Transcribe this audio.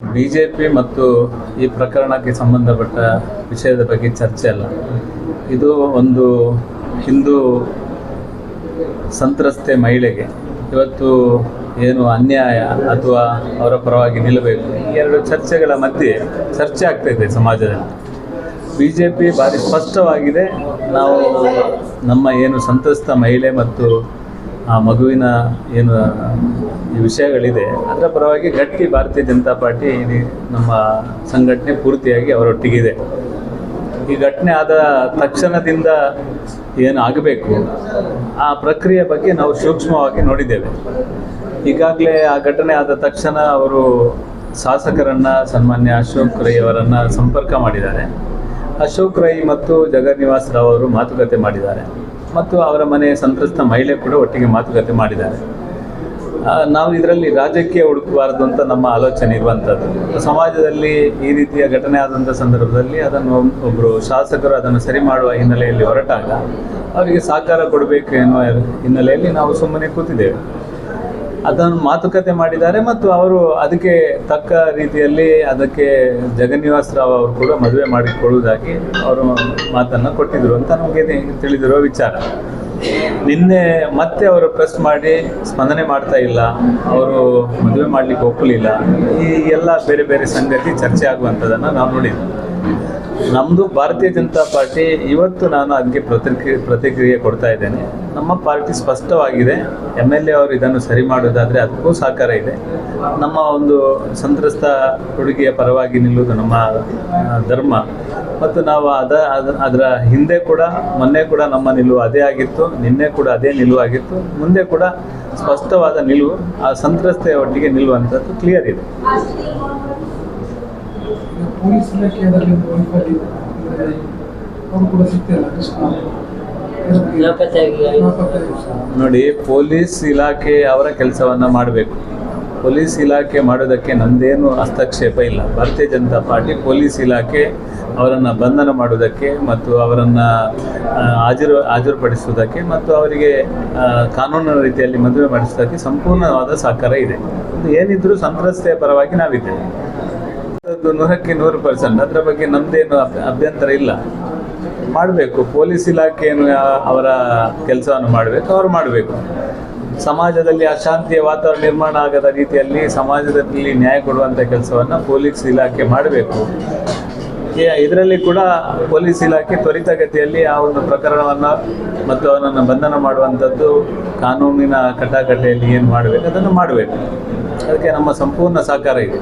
BJP ಮತ್ತು ಈ ಪ್ರಕರಣಕ್ಕೆ ಸಂಬಂಧಪಟ್ಟ ವಿಷಯದ ಬಗ್ಗೆ ಚರ್ಚೆ ಅಲ್ಲ. ಇದು ಒಂದು ಹಿಂದೂ ಸಂತ್ರಸ್ತೆ ಮಹಿಳೆಗೆ ಇವತ್ತು ಏನು ಅನ್ಯಾಯ ಅಥವಾ ಅವರ ಪರವಾಗಿ ನಿಲ್ಲಬೇಕು? ಈ ಎರಡು ಚರ್ಚೆಗಳ ಮಧ್ಯೆ ಚರ್ಚೆ ಆಗ್ತಾ ಇದೆ ಸಮಾಜದಲ್ಲಿ. ಬಿ ಜೆ ಪಿ ಭಾರಿ ಸ್ಪಷ್ಟವಾಗಿದೆ, ನಾವು ನಮ್ಮ ಏನು ಸಂತ್ರಸ್ತ ಮಹಿಳೆ ಮತ್ತು ಆ ಮಗುವಿನ ಏನು ಈ ವಿಷಯಗಳಿದೆ, ಅದರ ಪರವಾಗಿ ಗಟ್ಟಿ ಭಾರತೀಯ ಜನತಾ ಪಾರ್ಟಿ ನಮ್ಮ ಸಂಘಟನೆ ಪೂರ್ತಿಯಾಗಿ ಅವರೊಟ್ಟಿಗಿದೆ. ಈ ಘಟನೆ ಆದ ತಕ್ಷಣದಿಂದ ಏನು ಆಗಬೇಕು, ಆ ಪ್ರಕ್ರಿಯೆ ಬಗ್ಗೆ ನಾವು ಸೂಕ್ಷ್ಮವಾಗಿ ನೋಡಿದ್ದೇವೆ. ಈಗಾಗಲೇ ಆ ಘಟನೆ ಆದ ತಕ್ಷಣ ಅವರು ಶಾಸಕರನ್ನು, ಸನ್ಮಾನ್ಯ ಅಶೋಕ್ ರೈ ಅವರನ್ನು ಸಂಪರ್ಕ ಮಾಡಿದ್ದಾರೆ. ಅಶೋಕ್ ರೈ ಮತ್ತು ಜಗನ್ನಿವಾಸ್ ರಾವ್ ಅವರು ಮಾತುಕತೆ ಮಾಡಿದ್ದಾರೆ. ಮತ್ತು ಅವರ ಮನೆ ಸಂತ್ರಸ್ತ ಮಹಿಳೆ ಕೂಡ ಒಟ್ಟಿಗೆ ಮಾತುಕತೆ ಮಾಡಿದ್ದಾರೆ. ನಾವು ಇದರಲ್ಲಿ ರಾಜಕೀಯ ಹುಡುಕಬಾರದು ಅಂತ ನಮ್ಮ ಆಲೋಚನೆ ಇರುವಂಥದ್ದು. ಸಮಾಜದಲ್ಲಿ ಈ ರೀತಿಯ ಘಟನೆ ಆದಂಥ ಸಂದರ್ಭದಲ್ಲಿ ಅದನ್ನು ಒಬ್ಬರು ಶಾಸಕರು ಅದನ್ನು ಸರಿ ಮಾಡುವ ಹಿನ್ನೆಲೆಯಲ್ಲಿ ಹೊರಟಾಗ ಅವರಿಗೆ ಸಹಕಾರ ಕೊಡಬೇಕು ಎನ್ನುವ ಹಿನ್ನೆಲೆಯಲ್ಲಿ ನಾವು ಸುಮ್ಮನೆ ಕೂತಿದ್ದೇವೆ. ಅದನ್ನು ಮಾತುಕತೆ ಮಾಡಿದ್ದಾರೆ ಮತ್ತು ಅವರು ಅದಕ್ಕೆ ತಕ್ಕ ರೀತಿಯಲ್ಲಿ ಅದಕ್ಕೆ ಜಗನ್ನಿವಾಸ್ ರಾವ್ ಅವರು ಕೂಡ ಮದುವೆ ಮಾಡಿಕೊಳ್ಳುವುದಾಗಿ ಅವರು ಮಾತನ್ನು ಕೊಟ್ಟಿದ್ರು ಅಂತ ನಮಗೆ ತಿಳಿದಿರುವ ವಿಚಾರ. ನಿನ್ನೆ ಮತ್ತೆ ಅವರು ಪ್ರೆಸ್ ಮಾಡಿ ಸ್ಪಂದನೆ ಮಾಡ್ತಾ ಇಲ್ಲ, ಅವರು ಮದುವೆ ಮಾಡಲಿಕ್ಕೆ ಒಪ್ಪಲಿಲ್ಲ. ಈ ಎಲ್ಲ ಬೇರೆ ಬೇರೆ ಸಂಗತಿ ಚರ್ಚೆ ಆಗುವಂಥದ್ದನ್ನು ನಾವು ನೋಡಿದ್ವಿ. ನಮ್ಮದು ಭಾರತೀಯ ಜನತಾ ಪಾರ್ಟಿ ಇವತ್ತು ನಾನು ಅದಕ್ಕೆ ಪ್ರತಿಕ್ರಿಯೆ ಪ್ರತಿಕ್ರಿಯೆ ಕೊಡ್ತಾ ಇದ್ದೇನೆ. ನಮ್ಮ ಪಾರ್ಟಿ ಸ್ಪಷ್ಟವಾಗಿದೆ. ಎಂ ಎಲ್ ಎ ಅವರು ಇದನ್ನು ಸರಿ ಮಾಡೋದಾದರೆ ಅದಕ್ಕೂ ಸಹಕಾರ ಇದೆ. ನಮ್ಮ ಒಂದು ಸಂತ್ರಸ್ತ ಹುಡುಗಿಯ ಪರವಾಗಿ ನಿಲ್ಲುವುದು ನಮ್ಮ ಧರ್ಮ. ಮತ್ತು ನಾವು ಅದ ಅದ, ಅದರ ಹಿಂದೆ ಕೂಡ, ಮೊನ್ನೆ ಕೂಡ ನಮ್ಮ ನಿಲುವು ಅದೇ ಆಗಿತ್ತು. ನಿನ್ನೆ ಕೂಡ ಅದೇ ನಿಲುವಾಗಿತ್ತು ಮುಂದೆ ಕೂಡ ಸ್ಪಷ್ಟವಾದ ನಿಲುವು ಆ ಸಂತ್ರಸ್ತೆಯ ಒಟ್ಟಿಗೆ ನಿಲ್ಲುವಂಥದ್ದು ಕ್ಲಿಯರ್ ಇದೆ. ಪೊಲೀಸ್ ಇಲಾಖೆಯಲ್ಲಿ ವೈಫಲ್ಯ ಅವರು ಕೂಡ ಸಿಗ್ತಿಲ್ಲ. ನೋಡಿ ಪೊಲೀಸ್ ಇಲಾಖೆ ಅವರ ಕೆಲಸವನ್ನ ಮಾಡಬೇಕು. ಪೊಲೀಸ್ ಇಲಾಖೆ ಮಾಡೋದಕ್ಕೆ ನಮ್ಮದೇನು ಹಸ್ತಕ್ಷೇಪ ಇಲ್ಲ. ಭಾರತೀಯ ಜನತಾ ಪಾರ್ಟಿ ಪೊಲೀಸ್ ಇಲಾಖೆ ಅವರನ್ನು ಬಂಧನ ಮಾಡುವುದಕ್ಕೆ ಮತ್ತು ಅವರನ್ನು ಹಾಜರು ಹಾಜರುಪಡಿಸುವುದಕ್ಕೆ ಮತ್ತು ಅವರಿಗೆ ಕಾನೂನಿನ ರೀತಿಯಲ್ಲಿ ಮದುವೆ ಮಾಡಿಸೋದಕ್ಕೆ ಸಂಪೂರ್ಣವಾದ ಸಹಕಾರ ಇದೆ. ಇದು ಏನಿದ್ರೂ ಸಂತ್ರಸ್ತೆಯ ಪರವಾಗಿ ನಾವಿದ್ದೇವೆ. ಅದು ನೂರಕ್ಕೆ ನೂರು ಪರ್ಸೆಂಟ್ ಅದರ ಬಗ್ಗೆ ನಮ್ದೇನು ಅಭ್ಯಂತರ ಇಲ್ಲ. ಮಾಡಬೇಕು. ಪೊಲೀಸ್ ಇಲಾಖೆಯನ್ನು ಅವರ ಕೆಲಸವನ್ನು ಮಾಡಬೇಕು, ಅವ್ರು ಮಾಡಬೇಕು. ಸಮಾಜದಲ್ಲಿ ಅಶಾಂತಿಯ ವಾತಾವರಣ ನಿರ್ಮಾಣ ಆಗದ ರೀತಿಯಲ್ಲಿ ಸಮಾಜದಲ್ಲಿ ನ್ಯಾಯ ಕೊಡುವಂಥ ಕೆಲಸವನ್ನು ಪೊಲೀಸ್ ಇಲಾಖೆ ಮಾಡಬೇಕು. ಇದರಲ್ಲಿ ಕೂಡ ಪೊಲೀಸ್ ಇಲಾಖೆ ತ್ವರಿತಗತಿಯಲ್ಲಿ ಆ ಒಂದು ಪ್ರಕರಣವನ್ನು ಮತ್ತು ಅವನನ್ನು ಬಂಧನ ಮಾಡುವಂಥದ್ದು ಕಾನೂನಿನ ಕಟಾಕಟೆಯಲ್ಲಿ ಏನು ಮಾಡಬೇಕು, ಅದನ್ನು ಮಾಡಬೇಕು. ಅದಕ್ಕೆ ನಮ್ಮ ಸಂಪೂರ್ಣ ಸಹಕಾರ ಇದೆ.